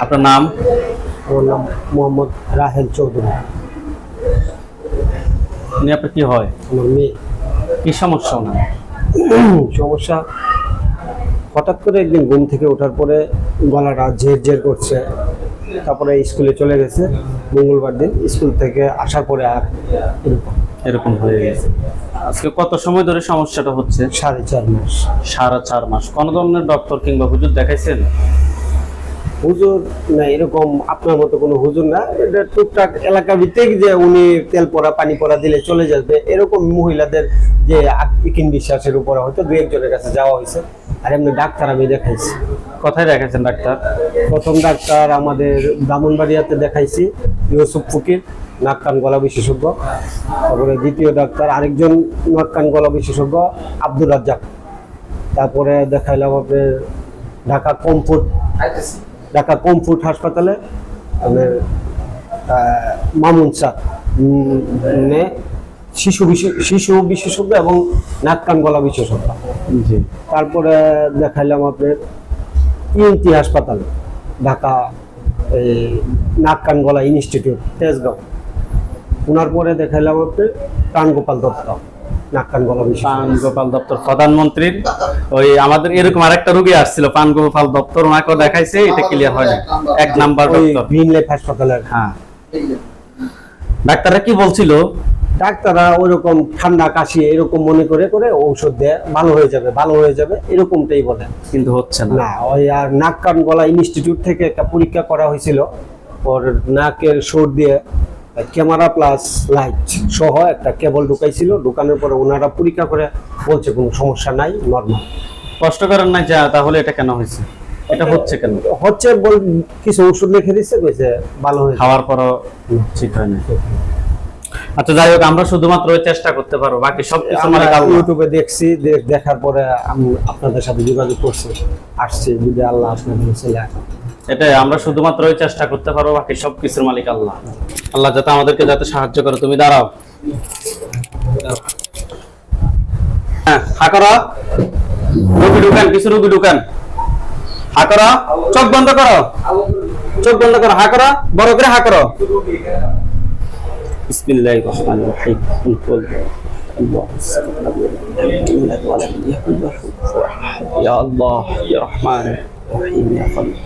আপনার নাম? আমার নাম মোহাম্মদ রাহেল চৌধুরী। উনি আপনার কি হয়? আমার মেয়ে। কি সমস্যা ওনার? সমস্যা হঠাৎ করে একদিন ঘুম থেকে ওঠার পরে গলাটা ঝের ঝের করছে। তারপরে স্কুলে চলে গেছে। মঙ্গলবার দিন স্কুল থেকে আসার পরে আর এরকম। এরকম হয়ে গেছে। আজকে কত সময় ধরে সমস্যাটা হচ্ছে? সাড়ে চার মাস। সাড়ে চার মাস। কোনো ধরনের ডক্টর কিংবা হুজুর দেখাইছেন? হুজুর না এরকম আপনার মতো কোনো হুজুর না। এটা টুকটাক এলাকা ভিত্তিক যে উনি তেল পড়া পানি পড়া দিলে চলে যাবে। এরকম মহিলাদের যে ইকিন বিশ্বাসের উপরে হয়তো দু একজনের কাছে যাওয়া হয়েছে। আর এমনি ডাক্তার আমি দেখাইছি। কোথায় দেখাইছেন ডাক্তার? প্রথম ডাক্তার আমাদের ব্রাহ্মণবাড়িয়াতে দেখাইছি ইউসুফ ফকির নাক কান গলা বিশেষজ্ঞ। তারপরে দ্বিতীয় ডাক্তার আরেকজন নাক কান গলা বিশেষজ্ঞ আব্দুর রাজ্জাক। তারপরে দেখাইলাম আপনার ঢাকা কমফোর্ট। ঢাকা কমফোর্ট হাসপাতালে আহ, মামুন স্যার শিশু বিশে- শিশু বিশেষজ্ঞ এবং নাক কান গলা বিশেষজ্ঞ। জি। তারপরে দেখাইলাম আপনার ইএনটি হাসপাতাল ঢাকা এই নাক কান গলা ইনস্টিটিউট তেজগাঁও। ওনার পরে দেখাইলাম আপনার প্রাণগোপাল দত্ত নাক কান গলা পান বিশেষজ্ঞ। গোপাল দপ্তর প্রধানমন্ত্রীর ওই আমাদের এরকম আরেকটা রোগী আসছিল পান গোপাল দপ্তর ওনাকেও দেখাইছে এটা ক্লিয়ার হয় না এক নাম্বার ওই ডক্টর গ্রিন লাইফ হাসপাতালের। হ্যাঁ। ডাক্তাররা কি বলছিল? ডাক্তাররা ওইরকম ঠান্ডা কাশি এরকম মনে করে করে ঔষধ দেয় ভালো হয়ে যাবে ভালো হয়ে যাবে এরকমটাই বলে। কিন্তু হচ্ছে না। না ওই আর নাক কান গলা ইনস্টিটিউট থেকে একটা পরীক্ষা করা হয়েছিল ওর নাকের সুর দিয়ে ক্যামেরা প্লাস লাইট সহ একটা কেবল ঢুকাইছিল। ঢুকানোর পরে ওনারা পরীক্ষা করে বলছে কোনো সমস্যা নাই নর্মাল কষ্ট করেন না যা তাহলে এটা কেন হয়েছে? এটা হচ্ছে কেন? হচ্ছে বল কিছু ওষুধ লিখে দিচ্ছে কইছে ভালো হয়েছে। খাওয়ার পরও ঠিক হয় না আচ্ছা যাই হোক আমরা শুধুমাত্র ওই চেষ্টা করতে পারব বাকি সব কিছু আমরা মালিক ইউটিউবে দেখছি দেখার পরে আমি আপনাদের সাথে যোগাযোগ করছি। আসছি যদি আল্লাহ আপনাদের ছেলে। এটাই আমরা শুধুমাত্র ওই চেষ্টা করতে পারবো বাকি সব কিছুর মালিক আল্লাহ আল্লাহ যাতে আমাদেরকে যাতে সাহায্য করে তুমি দাঁড়াও হ্যাঁ হাকরা রুগী ঢুকান কিছু রুগী ঢুকান হাকরা চোখ বন্ধ করো চোখ বন্ধ করো হাকরা বড় করে হাকরো বিসমিল্লাহির রহমানির রহিম কুল يا الله يا رحمن رحيم يا خلق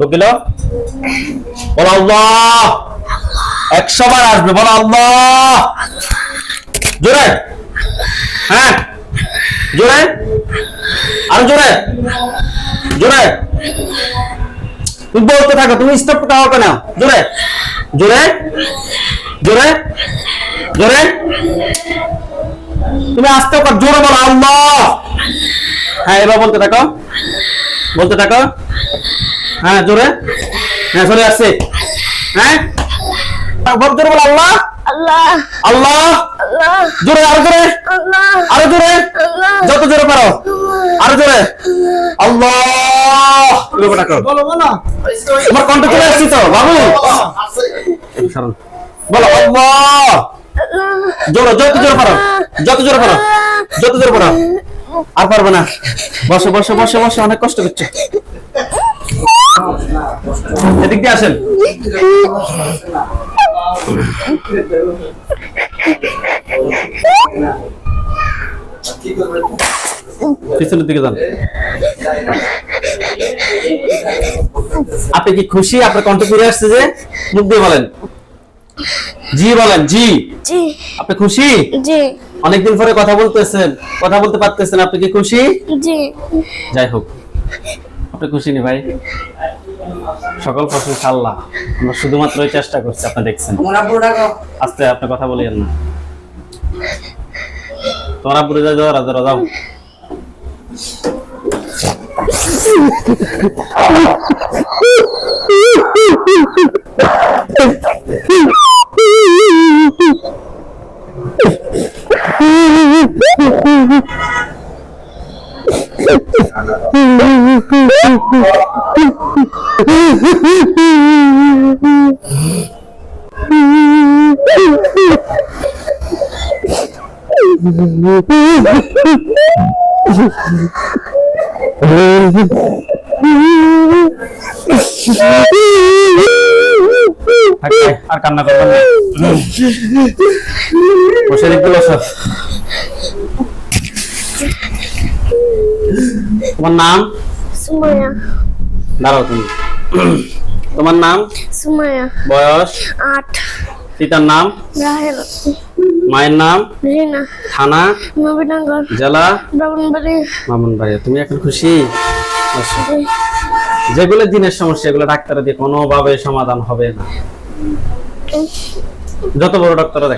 ঢুকিল বলো আল্লাহ। একশো বার আসবে, বলো আল্লাহ। জোরে। হ্যাঁ। জোরে। আরও জোরে। জোরে। তুমি বলতে থাকো, তুমি স্টপ দাও কেন জোরে। জোরে। জোরে। জোরে। তুমি আসতে কর জোরে বলো আল্লাহ! হ্যাঁ এবার বলতে থাকো। বলতে থাকো। হ্যাঁ জোরে। হ্যাঁ চলে আসছে হ্যাঁ? জোরে বলো আল্লাহ! আল্লাহ! জোরে আরও জোরে! আরও জোরে! যত জোরে পারো। আরও জোরে। আল্লাহ! তোমার কণ্ঠ চলে আসছি তো বাবু! বলো আল্লাহ! জোরে, যত জোরে পারো, যত জোরে পারো, যত জোরে পারো। আর পারবে না। বসে বসে বসে বসে, অনেক কষ্ট করছে। এদিক দিয়ে আসেন। পিছনের দিকে যান। আপনি কি খুশি? আপনার কণ্ঠ ফিরে আসছে যে, মুখ দিয়ে বলেন। জি বলেন জি। জি। আপনি খুশি? জি। অনেকদিন পরে কথা বলতেছেন কথা বলতে পারতেছেন আপনি কি খুশি? জি। যাই হোক আপনি খুশি নি ভাই? সকল প্রশংসা সাল্লাহ আমরা শুধুমাত্র এই চেষ্টা করছি আপনি দেখছেন। আস্তে আপনি কথা বলি না। তোমরা পুরে যাও যাও রাজা রাজাও। Ha ha ha ha! আর কান্না করবেন না বসে দেখতে বসো তোমার নাম? সুমায়া। দাঁড়াও তুমি। তোমার নাম? সুমায়া। বয়স? আট। পিতার নাম? রাহেল। মায়ের নাম? রিনা। থানা? নবীনগর। জেলা? ব্রাহ্মণবাড়ি। মামুনবাড়িয়া তুমি এখন খুশি? যেগুলো দিনের সমস্যা এগুলো ডাক্তার দিয়ে কোনোভাবে সমাধান হবে না। যত বড় ডাক্তার দেখ